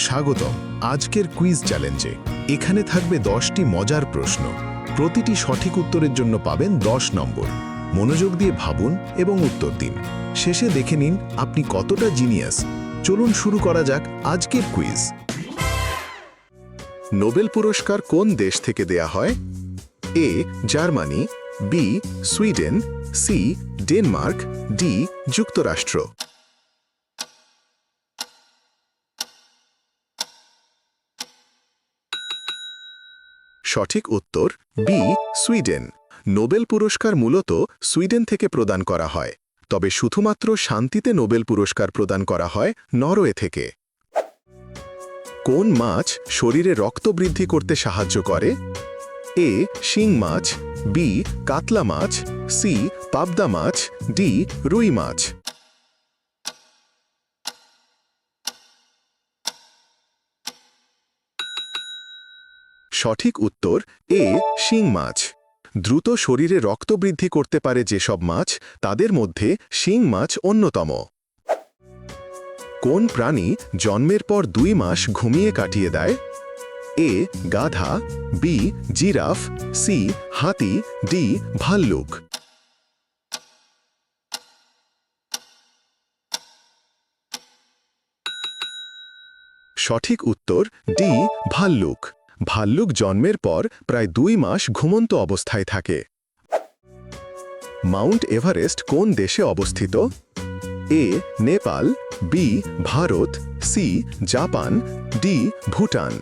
স্বাগতম আজকের কুইজ চ্যালেঞ্জে। এখানে থাকবে দশটি মজার প্রশ্ন। প্রতিটি সঠিক উত্তরের জন্য পাবেন দশ নম্বর। মনোযোগ দিয়ে ভাবুন এবং উত্তর দিন। শেষে দেখে নিন আপনি কতটা জিনিয়াস। চলুন শুরু করা যাক আজকের কুইজ। নোবেল পুরস্কার কোন দেশ থেকে দেয়া হয়? A, Germany, B, Sweden, C, Denmark, D, যুক্তরাষ্ট্র। সঠিক উত্তর বি, সুইডেন। নোবেল পুরস্কার মূলত সুইডেন থেকে প্রদান করা হয়, তবে শুধুমাত্র শান্তিতে নোবেল পুরস্কার প্রদান করা হয় নরওয়ে থেকে। কোন মাছ শরীরে রক্ত বৃদ্ধি করতে সাহায্য করে? এ, শিং মাছ, বি, কাতলা মাছ, সি, পাবদা মাছ, ডি, রুই মাছ। সঠিক উত্তর এ, শিং মাছ। দ্রুত শরীরে রক্ত বৃদ্ধি করতে পারে যেসব মাছ, তাদের মধ্যে শিং মাছ অন্যতম। কোন প্রাণী জন্মের পর দুই মাস ঘুমিয়ে কাটিয়ে দেয়? এ, গাধা, বি, জিরাফ, সি, হাতি, ডি, ভাল্লুক। সঠিক উত্তর ডি, ভাল্লুক। ভাল্লুক জন্মের পর প্রায় দুই মাস ঘুমন্ত অবস্থায় থাকে। মাউন্ট এভারেস্ট কোন দেশে অবস্থিত? A, Nepal, B, Bharat, C, Japan, D, Bhutan.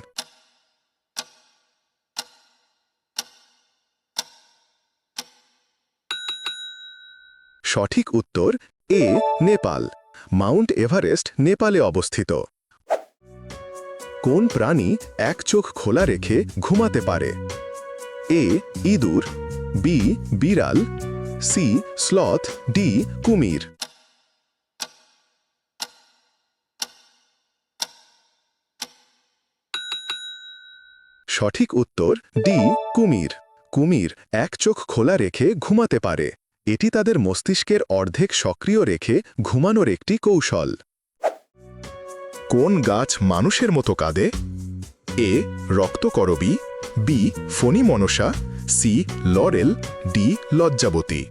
সঠিক উত্তর, এ, নেপাল। মাউন্ট এভারেস্ট নেপালে অবস্থিত। কোন প্রাণী এক চোখ খোলা রেখে ঘুমাতে পারে? এ, ইঁদুর, বি, বিড়াল, সি, স্লথ, ডি, কুমির। সঠিক উত্তর, ডি, কুমির। কুমির এক চোখ খোলা রেখে ঘুমাতে পারে। এটি তাদের মস্তিষ্কের অর্ধেক সক্রিয় রেখে ঘুমানোর একটি কৌশল। কোন গাছ মানুষের মতো কাঁদে? এ, রক্তকরবী, বি ফণি মনসা সি, লরেল, ডি, লজ্জাবতী।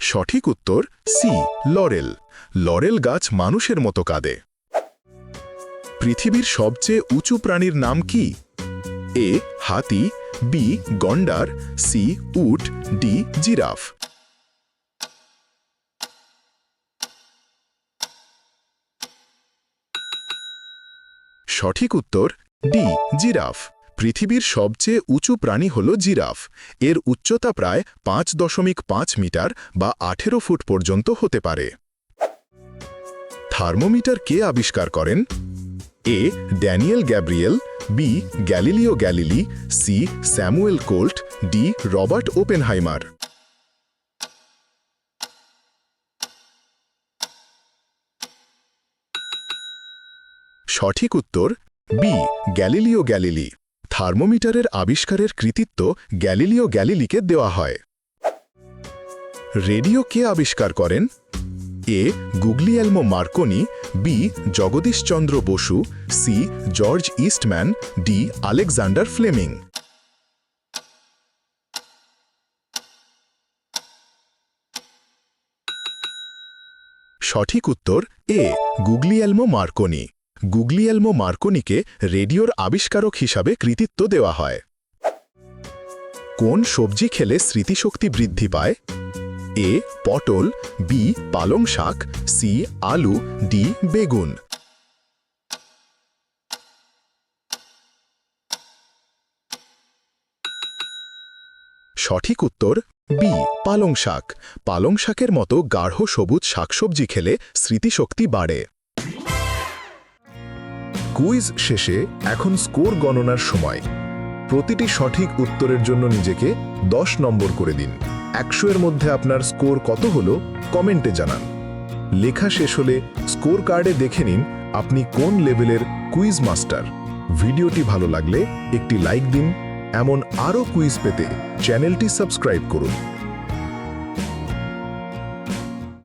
সঠিক উত্তর, সি, লরেল। লরেল গাছ মানুষের মতো কাঁদে। পৃথিবীর সবচেয়ে উঁচু প্রাণীর নাম কি? এ, হাতি বি গন্ডার সি উট ডি জিরাফ। সঠিক উত্তর ডি জিরাফ। পৃথিবীর সবচেয়ে উঁচু প্রাণী হল জিরাফ। এর উচ্চতা প্রায় পাঁচ দশমিক পাঁচ মিটার বা আঠেরো ফুট পর্যন্ত হতে পারে। থার্মোমিটার কে আবিষ্কার করেন? A, Daniel Gabriel B Galileo Galilei C Samuel Colt D Robert Oppenheimer সঠিক উত্তর বি গ্যালিলিও গ্যালিলি থার্মোমিটারের আবিষ্কারের কৃতিত্ব গ্যালিলিও গ্যালিলিকে দেওয়া হয়। রেডিও কে আবিষ্কার করেন? A Guglielmo Marconi, B Jagadish Chandra Basu, C, George Eastman, D, Alexander Fleming. সঠিক উত্তর, এ গুগলিয়ালমো মার্কনি। গুগলিয়ালমো মার্কনিকে রেডিওর আবিষ্কারক হিসাবে কৃতিত্ব দেওয়া হয়। কোন সবজি খেলে স্মৃতিশক্তি বৃদ্ধি পায়? এ, পটল, বি, পালং শাক, সি, আলু, ডি, বেগুন। সঠিক উত্তর, বি, পালং শাক। পালং শাকের মতো গাঢ় সবুজ শাকসবজি খেলে স্মৃতিশক্তি বাড়ে। কুইজ শেষে এখন স্কোর গণনার সময়। প্রতিটি সঠিক উত্তরের জন্য নিজেকে দশ নম্বর করে দিন। একশো এর মধ্যে আপনার স্কোর কত হলো কমেন্টে জানান। লেখা শেষ হলে স্কোর কার্ডে দেখে নিন আপনি কোন লেভেলের কুইজ মাস্টার। ভিডিওটি ভালো লাগলে একটি লাইক দিন, এমন আরও কুইজ পেতে চ্যানেলটি সাবস্ক্রাইব করুন।